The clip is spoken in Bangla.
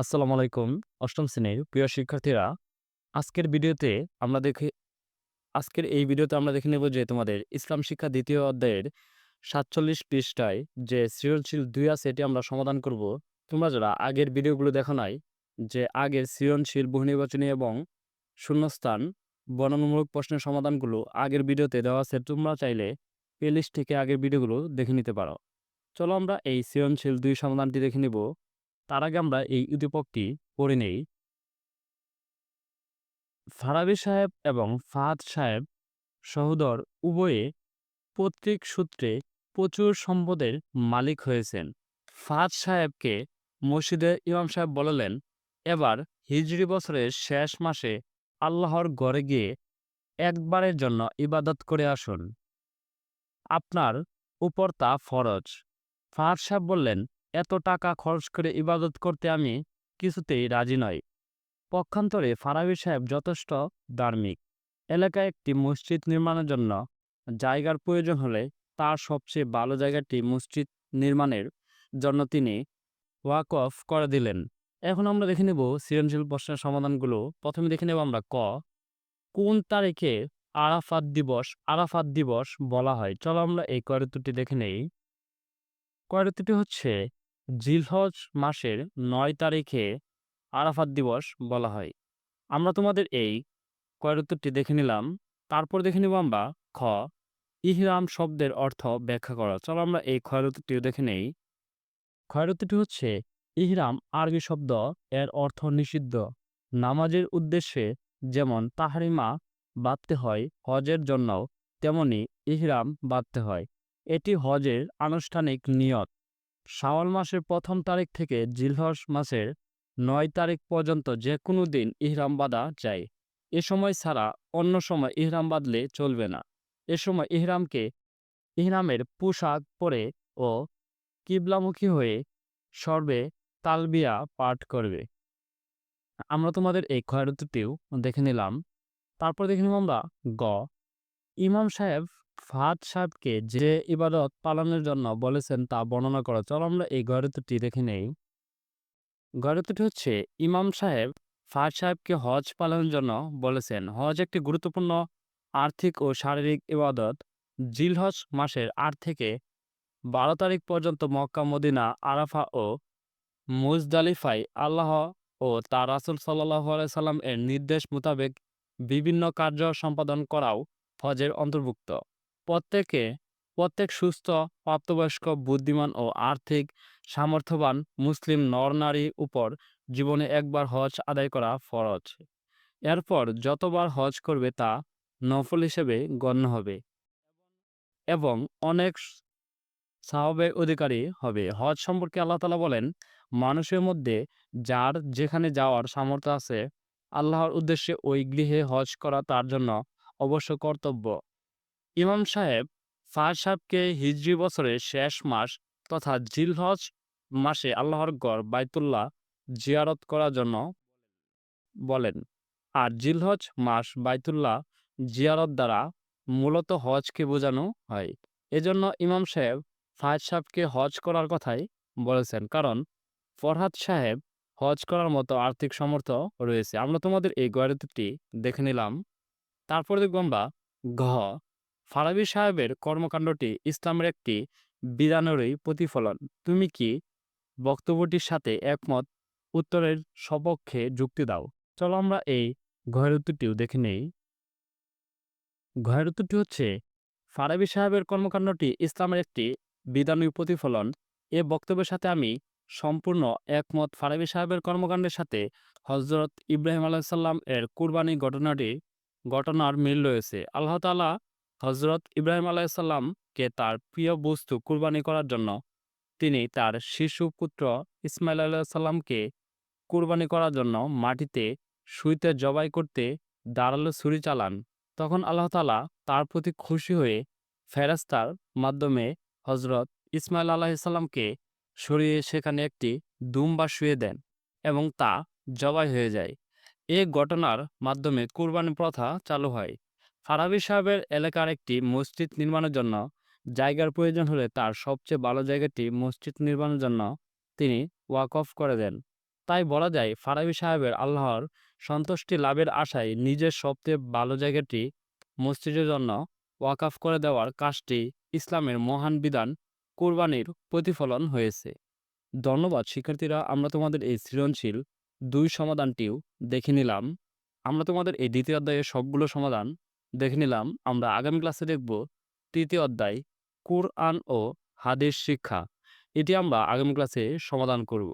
আসসালামু আলাইকুম। অষ্টম শ্রেণির প্রিয় শিক্ষার্থীরা, আজকের ভিডিওতে আমরা দেখে, আজকের এই ভিডিওতে আমরা দেখে নেব যে তোমাদের ইসলাম শিক্ষা দ্বিতীয় অধ্যায়ের সাতচল্লিশ পৃষ্ঠায় যে সৃজনশীল দুই আছে এটি আমরা সমাধান করব। তোমরা যারা আগের ভিডিওগুলো দেখো নাই, যে আগের সৃজনশীল, বহুনির্বাচনী এবং শূন্যস্থান বর্ণনামূলক প্রশ্নের সমাধানগুলো আগের ভিডিওতে দেওয়া আছে, তোমরা চাইলে প্লেলিস্ট থেকে আগের ভিডিওগুলো দেখে নিতে পারো। চলো আমরা এই সৃজনশীল দুই সমাধানটি দেখে নিব। তার আগে আমরা এই উদ্দীপকটি পড়ে নেই। ফারাবি সাহেব এবং ফাহাদ সাহেব সহোদর উভয়ে পৈতৃক সূত্রে প্রচুর সম্পদের মালিক হয়েছেন। ফাহাদ সাহেবকে মসজিদে ইমাম সাহেব বললেন, এবার হিজরি বছরের শেষ মাসে আল্লাহর গড়ে গিয়ে একবারের জন্য ইবাদত করে আসুন। আপনার উপর তা ফরজ। ফাহাদ সাহেব বললেন এত টাকা খরচ করে ইবাদত করতে আমি কিছুতেই রাজি নই। পক্ষান্তরে ফারাবি সাহেব যথেষ্ট ধার্মিক। এলাকায় একটি মসজিদ নির্মাণের জন্য জায়গার প্রয়োজন হলে তার সবচেয়ে ভালো জায়গাটি মসজিদ নির্মাণের জন্য তিনি ওয়াকফ করে দিলেন। এখন আমরা দেখে নেব সৃজনশীল প্রশ্নের সমাধানগুলো। প্রথমে দেখে নেব আমরা ক, কোন তারিখে আরাফাত দিবস আরাফাত দিবস বলা হয়? চলো আমরা এই কয়রতুটি দেখে নেই। কয়রতুটি হচ্ছে জিলহজ মাসের নয় তারিখে আরাফাত দিবস বলা হয়। আমরা তোমাদের এই কয়রতুটি দেখে নিলাম। তারপর দেখে নিব আমরা খ, ইহরাম শব্দের অর্থ ব্যাখ্যা করা। চলো আমরা এই ক্ষয়রতুটিও দেখে নেই। ক্ষয়রতুটি হচ্ছে, ইহরাম আরবি শব্দ এর অর্থ নিষিদ্ধ। নামাজের উদ্দেশ্যে যেমন তাহারিমা বাঁধতে হয় হজের জন্যও, তেমনি ইহরাম বাঁধতে হয়। এটি হজের আনুষ্ঠানিক নিয়ত। শাওয়াল মাসের প্রথম তারিখ থেকে জিলহজ মাসের নয় তারিখ পর্যন্ত যে কোনো দিন ইহরাম বাঁধা যায়। এ সময় ছাড়া অন্য সময় ইহরাম বাঁধলে চলবে না। এ সময় ইহরামকে ইহরামের পোশাক পরে ও কিবলামুখী হয়ে সর্বে তালবিয়া পাঠ করবে। আমরা তোমাদের এই ক্ষয়রতুটিও দেখে নিলাম। তারপর দেখে নিলাম আমরা গ। ইমাম সাহেব ফাহাদ সাহেবকে যে ইবাদত পালনের জন্য বলেছেন তা বর্ণনা করা, চলো আমরা এই গয়রতুটি দেখে নেই। গয়রতুটি হচ্ছে, ইমাম সাহেব ফাদ সাহেবকে হজ পালনের জন্য বলেছেন, হজ একটি গুরুত্বপূর্ণ আর্থিক ও শারীরিক ইবাদত। জিলহজ মাসের আট থেকে বারো তারিখ পর্যন্ত মক্কা, মদিনা, আরাফা ও মুজদালিফাই আল্লাহ ও তার রাসুল সাল্লাহ সাল্লাম এর নির্দেশ মোতাবেক বিভিন্ন কার্য সম্পাদন করাও হজের অন্তর্ভুক্ত। প্রত্যেকে প্রত্যেক সুস্থ, প্রাপ্তবয়স্ক, বুদ্ধিমান ও আর্থিক সামর্থ্যবান মুসলিম নরনারী উপর জীবনে একবার হজ আদায় করা ফরজ। এরপর যতবার হজ করবে তা নফল হিসেবে গণ্য হবে এবং অনেক সাহাবের অধিকারী হবে। হজ সম্পর্কে আল্লাহ তালা বলেন, মানুষের মধ্যে যার যেখানে যাওয়ার সামর্থ্য আছে, আল্লাহর উদ্দেশ্যে ওই গৃহে হজ করা তার জন্য অবশ্য কর্তব্য। ইমাম সাহেব ফার সাহেবকে হিজরি বছরের শেষ মাস তথা জিলহজ মাসে আল্লাহর গড় বাইতুল্লাহ জিয়ারত করার জন্য বলেন। আর জিলহজ মাস বাইতুল্লাহ জিয়ারত দ্বারা মূলত হজকে বোঝানো হয়। এজন্য ইমাম সাহেব ফায়াজ সাহেবকে হজ করার কথাই বলেছেন। কারণ ফরহাদ সাহেব হজ করার মতো আর্থিক সামর্থ্য রয়েছে। আমরা তোমাদের এই গয়রতুটি দেখে নিলাম। তারপর দেখব আমরা ঘ ফারাবি সাহেবের কর্মকাণ্ডটি ইসলামের একটি বিধানেরই প্রতিফলন। তুমি কি বক্তব্যটির সাথে একমত? উত্তরের সপক্ষে যুক্তি দাও। চলো আমরা এই ঘয়রতুটিও দেখে নেই। ঘয়রতুটি হচ্ছে, ফারাবি সাহেবের কর্মকাণ্ডটি ইসলামের একটি বিধানীয় প্রতিফলন। এ বক্তব্যের সাথে আমি সম্পূর্ণ একমত। ফারাবি সাহেবের কর্মকাণ্ডের সাথে হজরত ইব্রাহিম আলাইসাল্লাম এর কুরবানি ঘটনাটি, ঘটনার মিল রয়েছে। আল্লাহ তালা হজরত ইব্রাহিম আলাইসাল্লামকে তার প্রিয় বস্তু কুরবানি করার জন্য তিনি তার শিশু পুত্র ইসমাইল আলাইসাল্লামকে কুরবানি করার জন্য মাটিতে শুইতে জবাই করতে দাঁড়াল ছুরি চালান। তখন আল্লাহ তালা তার প্রতি খুশি হয়ে ফেরাস্তার মাধ্যমে হজরত ইসমাইল আলাহিসাল্লামকে সরিয়ে সেখানে একটি দুম্বা শুয়ে দেন এবং তা জবাই হয়ে যায়। এ ঘটনার মাধ্যমে কুরবানি প্রথা চালু হয়। ফারাবি সাহেবের এলাকার একটি মসজিদ নির্মাণের জন্য জায়গার প্রয়োজন হলে তার সবচেয়ে ভালো জায়গাটি মসজিদ নির্মাণের জন্য তিনি ওয়াকফ করে দেন। তাই বলা যায়, ফারাবি সাহেবের আল্লাহর সন্তুষ্টি লাভের আশায় নিজের সবচেয়ে ভালো জায়গাটি মসজিদের জন্য ওয়াকাফ করে দেওয়ার কাজটি ইসলামের মহান বিধান কোরবানির প্রতিফলন হয়েছে। ধন্যবাদ শিক্ষার্থীরা, আমরা তোমাদের এই সৃজনশীল দুই সমাধানটিও দেখে নিলাম। আমরা তোমাদের এই দ্বিতীয় অধ্যায়ের সবগুলো সমাধান দেখে নিলাম, আমরা আগামী ক্লাসে দেখব তৃতীয় অধ্যায়, কুরআন ও হাদিস শিক্ষা। এটি আমরা আগামী ক্লাসে সমাধান করব।